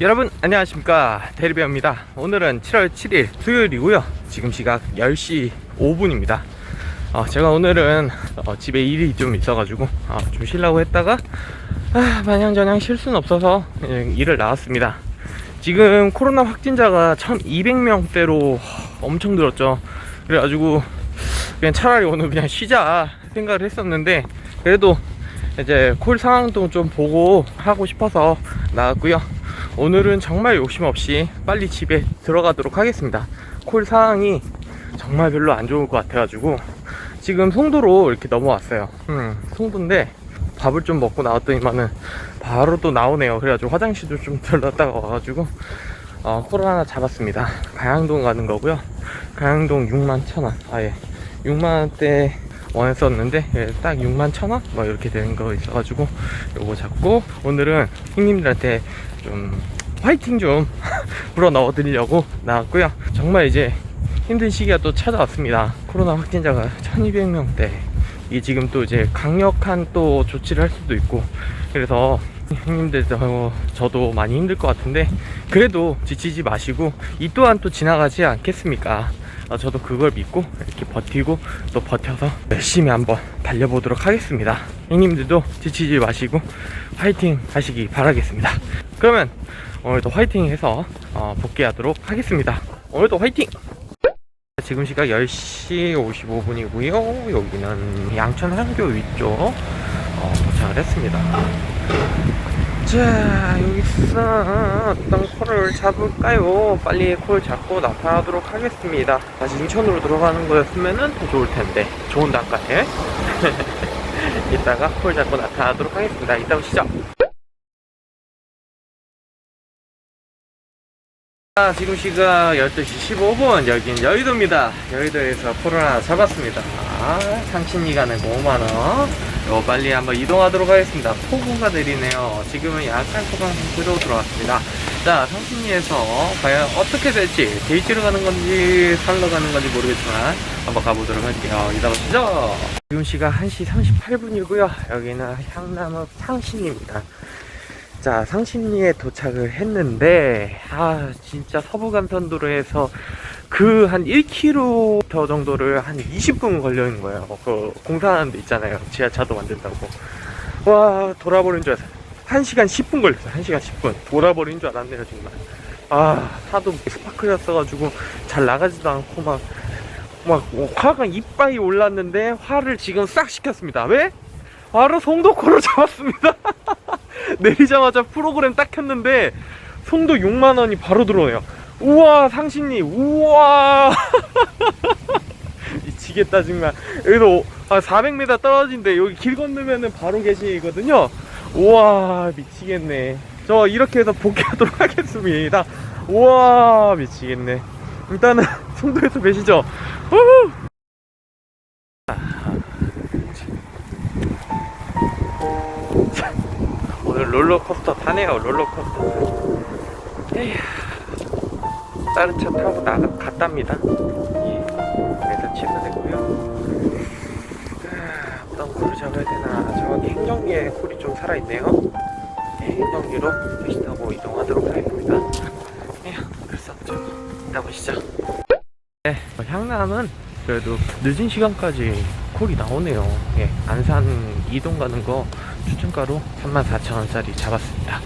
여러분 안녕하십니까. 대리배입니다. 오늘은 7월 7일 수요일이고요. 지금 시각 10시 5분입니다. 어, 제가 오늘은 어, 집에 일이 좀 있어가지고 어, 좀 쉬려고 했다가 아, 마냥저냥 쉴 수는 없어서 예, 일을 나왔습니다. 지금 코로나 확진자가 1200명대로 엄청 늘었죠. 그래가지고 그냥 차라리 오늘 그냥 쉬자 생각을 했었는데 그래도 이제 콜 상황도 좀 보고 하고 싶어서 나왔고요 오늘은 정말 욕심 없이 빨리 집에 들어가도록 하겠습니다. 콜 상황이 정말 별로 안 좋을 것 같아가지고 지금 송도로 이렇게 넘어왔어요. 음, 송도인데 밥을 좀 먹고 나왔더니만은 바로 또 나오네요. 그래가지고 화장실도 좀 들렀다가 와가지고 어, 콜 하나 잡았습니다. 가양동 가는 거고요. 가양동 6만 천원. 아예. 6만 원대 원했었는데 예, 딱 6만 천원? 뭐 이렇게 되는 거 있어가지고 요거 잡고 오늘은 형님들한테 좀 화이팅 좀 불어 넣어 드리려고 나왔고요. 정말 이제 힘든 시기가 또 찾아왔습니다. 코로나 확진자가 1200명대. 이게 지금 또 이제 강력한 또 조치를 할 수도 있고. 그래서 형님들도 저도 많이 힘들 것 같은데 그래도 지치지 마시고 이 또한 또 지나가지 않겠습니까? 어, 저도 그걸 믿고 이렇게 버티고 또 버텨서 열심히 한번 달려보도록 하겠습니다. 형님들도 지치지 마시고 화이팅 하시기 바라겠습니다 그러면 오늘도 화이팅 해서 어, 복귀하도록 하겠습니다. 오늘도 화이팅! 지금 시각 10시 55분이고요. 여기는 양천 한교 위쪽 어, 도착을 했습니다. 자 여기서 어떤 콜을 잡을까요? 빨리 콜 잡고 나타나도록 하겠습니다. 다시 인천으로 들어가는 거였으면 더 좋을 텐데. 좋은 단가에 이따가 콜 잡고 나타나도록 하겠습니다. 이따 오시죠 자, 지금 시각 12시 15분 여긴 여의도입니다. 여의도에서 하나 잡았습니다. 아, 상신이 가는 거 5만원. 요 빨리 한번 이동하도록 하겠습니다. 폭우가 내리네요. 지금은 약간 소강 상태로 들어왔습니다. 자 상신리에서 과연 어떻게 될지 데이트로 가는 건지 살러 가는 건지 모르겠지만 한번 가보도록 할게요. 이따 보시죠. 지금 시각 1시 38분이고요. 여기는 향남읍 상신리입니다 자 상신리에 도착을 했는데 아 진짜 서부간선도로에서 그 한 1km 정도를 한 20분 걸려 있는 거예요. 그 공사하는 데 있잖아요. 지하차도 만든다고. 와 돌아버린 줄 알았어요. 1시간 10분 걸렸어요. 1시간 10분. 돌아버린 줄 알았네요 정말. 아 하도 스파클이었어가지고 잘 나가지도 않고 막 막 화가 이빨이 올랐는데 화를 지금 싹 식혔습니다. 왜? 바로 송도코를 잡았습니다 내리자마자 프로그램 딱 켰는데 송도 6만 원이 바로 들어오네요. 우와 상신리. 우와. 미치겠다 정말. 여기서 한 400m 떨어진데 여기 길 건너면은 바로 계시거든요. 우와 미치겠네. 저 이렇게 해서 복귀하도록 하겠습니다. 우와 미치겠네. 일단은 송도에서 뵈시죠? 우후! 롤러코스터 타네요 롤러코스터. 에휴 다른 차 타고 나가 갔답니다. 예 그래서 취소됐고요. 아, 어떤 콜을 잡아야 되나. 저기 행정기에 콜이 좀 살아있네요. 네, 행정기로 택시 타고 이동하도록 하겠습니다. 없죠 이따 보시죠. 네 어, 향남은 그래도 늦은 시간까지 콜이 나오네요. 예 안산 이동 가는 거 추천가로 34,000원짜리 잡았습니다.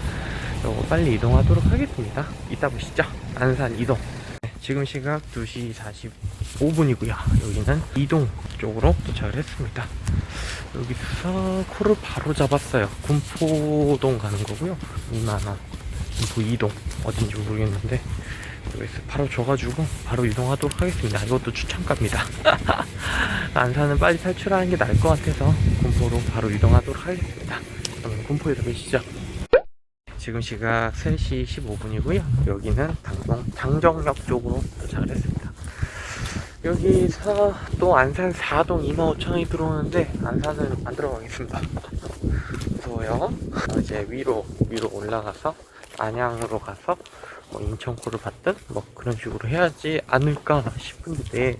요거 빨리 이동하도록 하겠습니다. 이따 보시죠. 안산 이동. 네, 지금 시각 2시 45분이고요. 여기는 이동 쪽으로 도착을 했습니다. 여기서 콜을 바로 잡았어요. 군포동 가는 거고요. 2만원. 군포 이동. 어딘지 모르겠는데. 바로 줘가지고 바로 이동하도록 하겠습니다. 이것도 추천가입니다. 안산은 빨리 탈출하는 게 나을 것 같아서 군포로 바로 이동하도록 하겠습니다. 그러면 군포에서 뵈시죠. 지금 시각 3시 15분이고요. 여기는 당동 장정역 쪽으로 도착을 했습니다. 여기서 또 안산 4동 25,000원이 들어오는데 안산은 안 들어가겠습니다. 무서워요. 어, 이제 위로 위로 올라가서 안양으로 가서 뭐 인천코를 받든 뭐 그런 식으로 해야지 않을까 싶은데.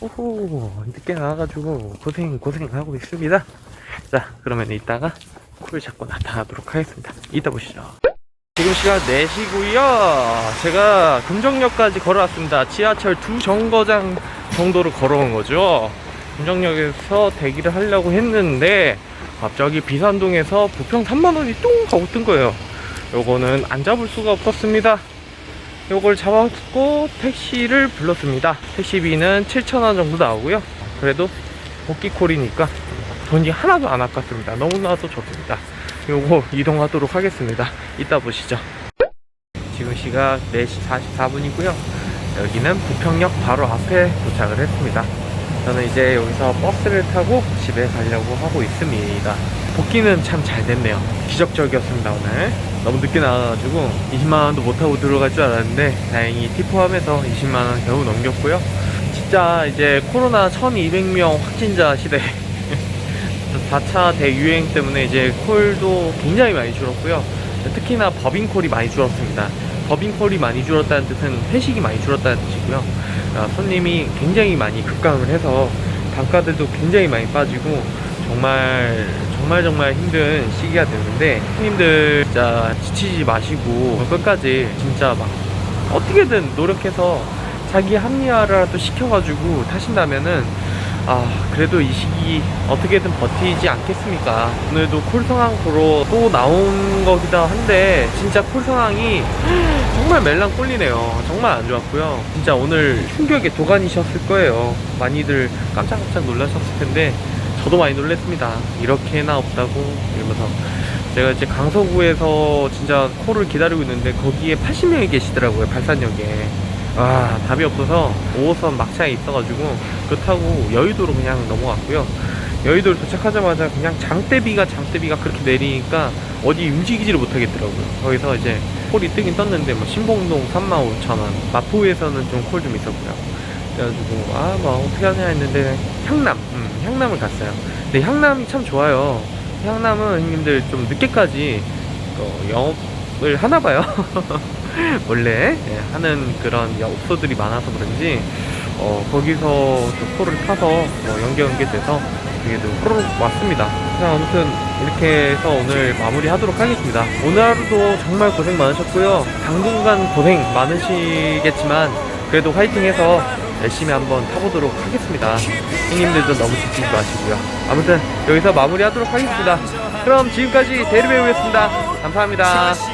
오호 늦게 나와가지고 고생 고생하고 있습니다. 자 그러면 이따가 콜 잡고 나타나도록 하겠습니다. 이따 보시죠. 지금 시간 4시고요. 제가 금정역까지 걸어왔습니다. 지하철 두 정거장 정도를 걸어온 거죠. 금정역에서 대기를 하려고 했는데 갑자기 비산동에서 부평 3만원이 뚱 하고 뜬 거예요 요거는 안 잡을 수가 없었습니다. 요걸 잡았고 택시를 불렀습니다. 택시비는 7,000원 정도 나오고요. 그래도 복귀콜이니까 돈이 하나도 안 아깝습니다. 너무나도 좋습니다. 요거 이동하도록 하겠습니다. 이따 보시죠. 지금 시각 4시 44분이고요. 여기는 부평역 바로 앞에 도착을 했습니다 저는 이제 여기서 버스를 타고 집에 가려고 하고 있습니다. 복귀는 참 잘 됐네요. 기적적이었습니다 오늘. 너무 늦게 나와가지고 20만원도 못하고 들어갈 줄 알았는데 다행히 팁 포함해서 20만원 겨우 넘겼고요. 진짜 이제 코로나 1200명 확진자 시대. 4차 대유행 때문에 이제 콜도 굉장히 많이 줄었고요. 특히나 법인콜이 많이 줄었습니다. 법인콜이 많이 줄었다는 뜻은 회식이 많이 줄었다는 뜻이고요. 아, 손님이 굉장히 많이 급감을 해서 단가들도 굉장히 많이 빠지고 정말 정말 정말 힘든 시기가 되는데 손님들 진짜 지치지 마시고 끝까지 진짜 막 어떻게든 노력해서 자기 합리화라도 시켜가지고 타신다면은 아 그래도 이 시기 어떻게든 버티지 않겠습니까? 오늘도 콜 상황으로 또 나온 거기도 한데 진짜 콜 상황이 정말 멜랑꼴리네요. 정말 안 좋았고요. 진짜 오늘 충격에 도가니셨을 거예요. 많이들 깜짝깜짝 놀라셨을 텐데 저도 많이 놀랬습니다. 이렇게나 없다고 이러면서. 제가 이제 강서구에서 진짜 콜을 기다리고 있는데 거기에 80명이 계시더라고요 발산역에. 아 답이 없어서 5호선 막차에 있어가지고 그거 타고 여의도로 그냥 넘어갔고요. 여의도를 도착하자마자 그냥 장대비가 장대비가 그렇게 내리니까 어디 움직이지를 못하겠더라고요. 거기서 이제 콜이 뜨긴 떴는데 뭐 신봉동 35,000원 마포에서는 좀 콜 좀 있었고요. 그래가지고 아 뭐 어떻게 하냐 했는데 향남 음, 향남을 갔어요. 근데 향남이 참 좋아요. 향남은 형님들 좀 늦게까지 어, 영업을 하나 봐요. 원래 예, 하는 그런 업소들이 많아서 그런지 어, 거기서 또 콜을 타서 뭐 연계 연계돼서 그게도 호로록 왔습니다. 자, 아무튼 이렇게 해서 오늘 마무리 하도록 하겠습니다. 오늘 하루도 정말 고생 많으셨고요. 당분간 고생 많으시겠지만 그래도 화이팅 해서 열심히 한번 타보도록 하겠습니다. 형님들도 너무 지치지 마시고요. 아무튼 여기서 마무리 하도록 하겠습니다. 그럼 지금까지 대리배우였습니다. 감사합니다.